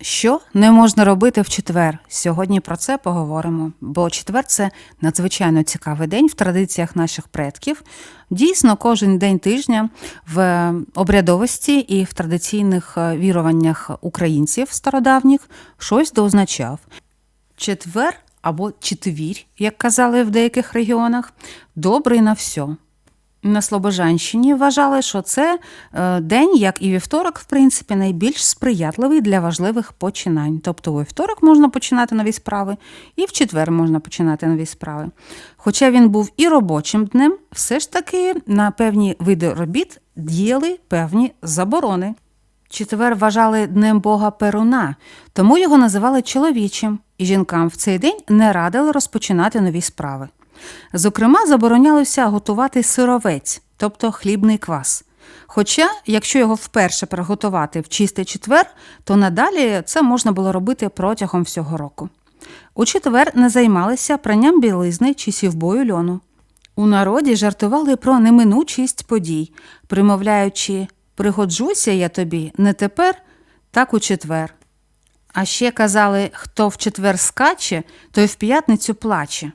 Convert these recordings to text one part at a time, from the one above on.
Що не можна робити в четвер? Сьогодні про це поговоримо, бо четвер це надзвичайно цікавий день в традиціях наших предків. Дійсно, кожен день тижня в обрядовості і в традиційних е, віруваннях українців стародавніх щось доозначав. Четвер або четвір, як казали в деяких регіонах, добрий на все. На Слобожанщині вважали, що це е, день, як і вівторок, в принципі, найбільш сприятливий для важливих починань. Тобто у вівторок можна починати нові справи, і в четвер можна починати нові справи. Хоча він був і робочим днем, все ж таки на певні види робіт діяли певні заборони. Четвер вважали днем Бога Перуна, тому його називали чоловічим, і жінкам в цей день не радили розпочинати нові справи. Зокрема, заборонялося готувати сировець, тобто хлібний квас. Хоча, якщо його вперше приготувати в чистий четвер, то надалі це можна було робити протягом всього року. У четвер не займалися пранням білизни чи сівбою льону. У народі жартували про неминучість подій, примовляючи пригоджуся я тобі не тепер, так у четвер. А ще казали, хто в четвер скаче, той в п'ятницю плаче.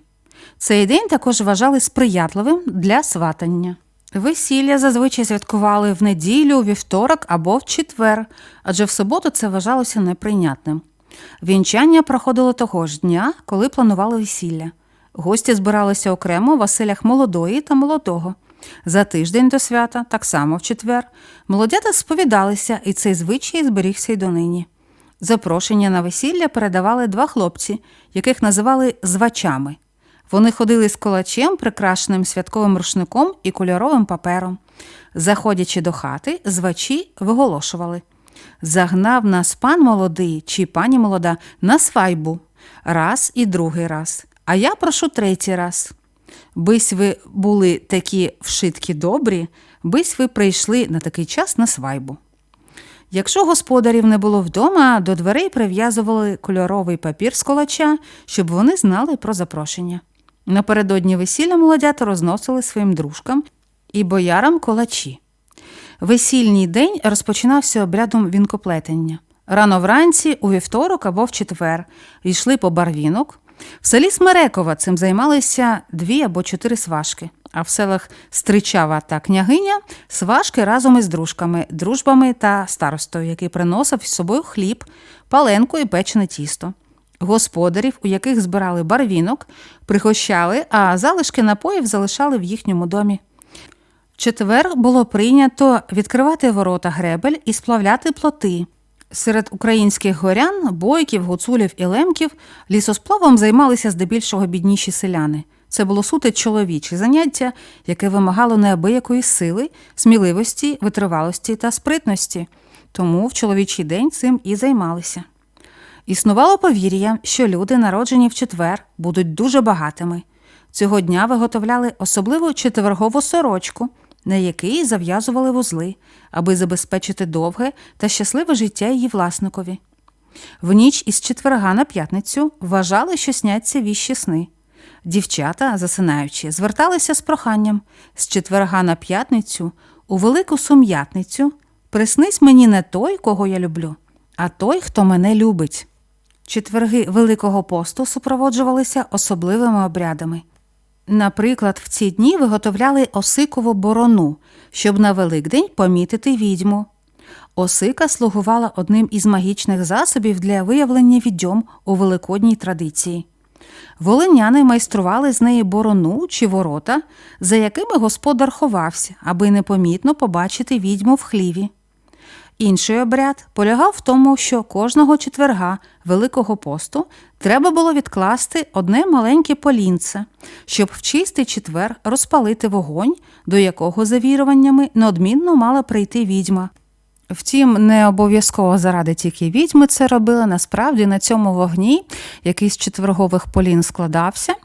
Цей день також вважали сприятливим для сватання. Весілля зазвичай святкували в неділю, вівторок або в четвер, адже в суботу це вважалося неприйнятним. Вінчання проходило того ж дня, коли планували весілля. Гості збиралися окремо в оселях молодої та молодого. За тиждень до свята, так само в четвер, молодята сповідалися, і цей звичай зберігся й донині. Запрошення на весілля передавали два хлопці, яких називали звачами. Вони ходили з колачем, прикрашеним святковим рушником і кольоровим папером. Заходячи до хати, звачі виголошували Загнав нас пан молодий чи пані молода на свайбу раз і другий раз, а я прошу третій раз. Бись ви були такі вшитки добрі, бись ви прийшли на такий час на свайбу. Якщо господарів не було вдома, до дверей прив'язували кольоровий папір з колача, щоб вони знали про запрошення. Напередодні весілля молодята розносили своїм дружкам і боярам колачі. Весільний день розпочинався обрядом вінкоплетення. Рано вранці, у вівторок або в четвер, йшли по барвінок. В селі Смерекова цим займалися дві або чотири сважки, а в селах Стричава та княгиня сважки разом із дружками, дружбами та старостою, який приносив з собою хліб, паленку і печене тісто. Господарів, у яких збирали барвінок, пригощали, а залишки напоїв залишали в їхньому домі. Четвер було прийнято відкривати ворота гребель і сплавляти плоти. Серед українських горян, бойків, гуцулів і лемків лісосплавом займалися здебільшого бідніші селяни. Це було суте чоловіче заняття, яке вимагало неабиякої сили, сміливості, витривалості та спритності. Тому в чоловічий день цим і займалися. Існувало повір'я, що люди, народжені в четвер, будуть дуже багатими. Цього дня виготовляли особливу четвергову сорочку, на який зав'язували вузли, аби забезпечити довге та щасливе життя її власникові. В ніч із четверга на п'ятницю вважали, що сняться віщі сни. Дівчата, засинаючи, зверталися з проханням з четверга на п'ятницю у велику сум'ятницю приснись мені не той, кого я люблю, а той, хто мене любить. Четверги Великого посту супроводжувалися особливими обрядами. Наприклад, в ці дні виготовляли осикову борону, щоб на Великдень помітити відьму. Осика слугувала одним із магічних засобів для виявлення відьом у великодній традиції. Волиняни майстрували з неї борону чи ворота, за якими господар ховався, аби непомітно побачити відьму в хліві. Інший обряд полягав в тому, що кожного четверга Великого посту треба було відкласти одне маленьке полінце, щоб в чистий четвер розпалити вогонь, до якого за віруваннями неодмінно мала прийти відьма. Втім, не обов'язково заради тільки відьми це робили. Насправді на цьому вогні, який з четвергових полін складався,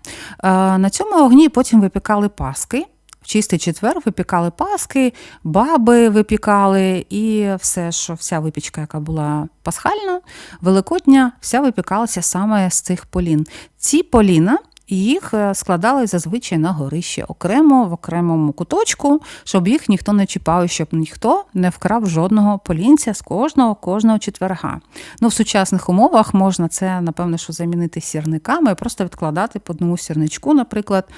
на цьому вогні потім випікали паски. В чистий четвер випікали паски, баби випікали, і все, що вся випічка, яка була пасхальна, великодня, вся випікалася саме з цих полін. Ці поліна їх е, складали зазвичай на горищі окремо в окремому куточку, щоб їх ніхто не чіпав, щоб ніхто не вкрав жодного полінця з кожного кожного четверга. Ну, в сучасних умовах можна це, напевно, що замінити сірниками, просто відкладати по одному сірничку, наприклад,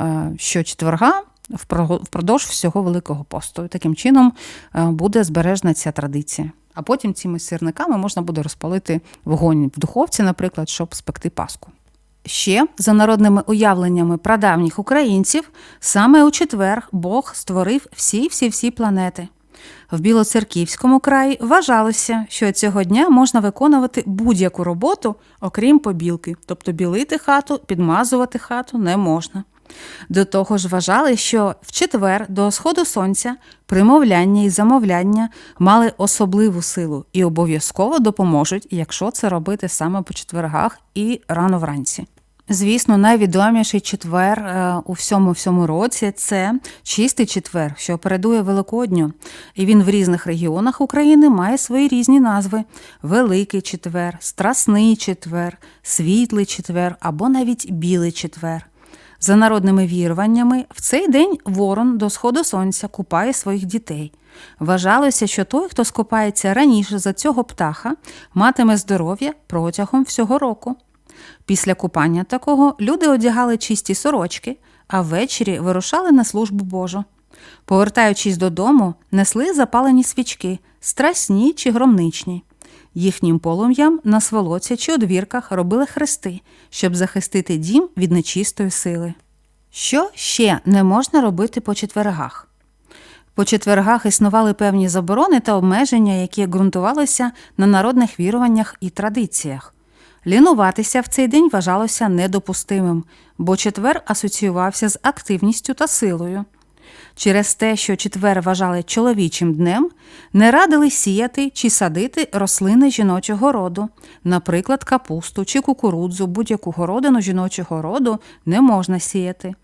е, щочетверга впро- впродовж всього Великого посту. Таким чином е, буде збережена ця традиція. А потім цими сирниками можна буде розпалити вогонь в духовці, наприклад, щоб спекти паску. Ще за народними уявленнями прадавніх українців, саме у четвер Бог створив всі-всі-всі планети. В Білоцерківському краї вважалося, що цього дня можна виконувати будь-яку роботу, окрім побілки, тобто білити хату, підмазувати хату не можна. До того ж вважали, що в четвер до сходу сонця примовляння і замовляння мали особливу силу і обов'язково допоможуть, якщо це робити саме по четвергах і рано вранці. Звісно, найвідоміший четвер е, у всьому всьому році це чистий четвер, що передує Великодню. І він в різних регіонах України має свої різні назви: Великий четвер, Страсний четвер, Світлий четвер або навіть Білий четвер. За народними віруваннями, в цей день ворон до сходу сонця купає своїх дітей. Вважалося, що той, хто скупається раніше за цього птаха, матиме здоров'я протягом всього року. Після купання такого люди одягали чисті сорочки, а ввечері вирушали на службу Божу. Повертаючись додому, несли запалені свічки, страсні чи громничні. Їхнім полум'ям на сволоці чи одвірках робили хрести, щоб захистити дім від нечистої сили. Що ще не можна робити по четвергах? По четвергах існували певні заборони та обмеження, які ґрунтувалися на народних віруваннях і традиціях. Лінуватися в цей день вважалося недопустимим, бо четвер асоціювався з активністю та силою. Через те, що четвер вважали чоловічим днем, не радили сіяти чи садити рослини жіночого роду, наприклад, капусту чи кукурудзу, будь-яку городину жіночого роду не можна сіяти.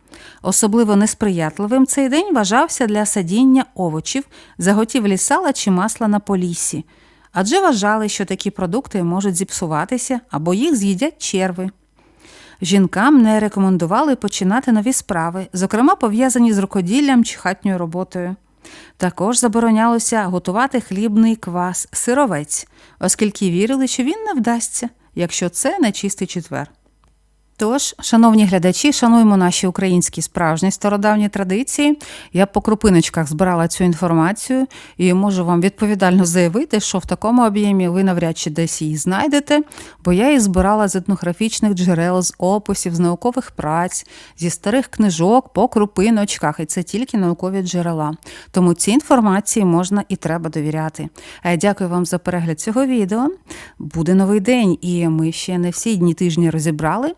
Особливо несприятливим цей день вважався для садіння овочів, заготівлі сала чи масла на поліссі, адже вважали, що такі продукти можуть зіпсуватися або їх з'їдять черви. Жінкам не рекомендували починати нові справи, зокрема пов'язані з рукоділлям чи хатньою роботою. Також заборонялося готувати хлібний квас, сировець, оскільки вірили, що він не вдасться, якщо це не чистий четвер. Тож, шановні глядачі, шануємо наші українські справжні стародавні традиції. Я по крупиночках збирала цю інформацію і можу вам відповідально заявити, що в такому об'ємі ви навряд чи десь її знайдете, бо я її збирала з етнографічних джерел, з описів, з наукових праць, зі старих книжок по крупиночках, і це тільки наукові джерела. Тому цій інформації можна і треба довіряти. Я дякую вам за перегляд цього відео. Буде новий день, і ми ще не всі дні тижні розібрали.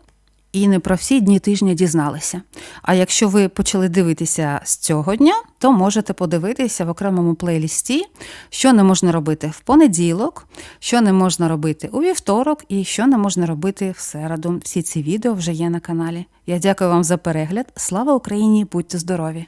І не про всі дні тижня дізналися. А якщо ви почали дивитися з цього дня, то можете подивитися в окремому плейлісті, що не можна робити в понеділок, що не можна робити у вівторок і що не можна робити в середу. Всі ці відео вже є на каналі. Я дякую вам за перегляд. Слава Україні! Будьте здорові!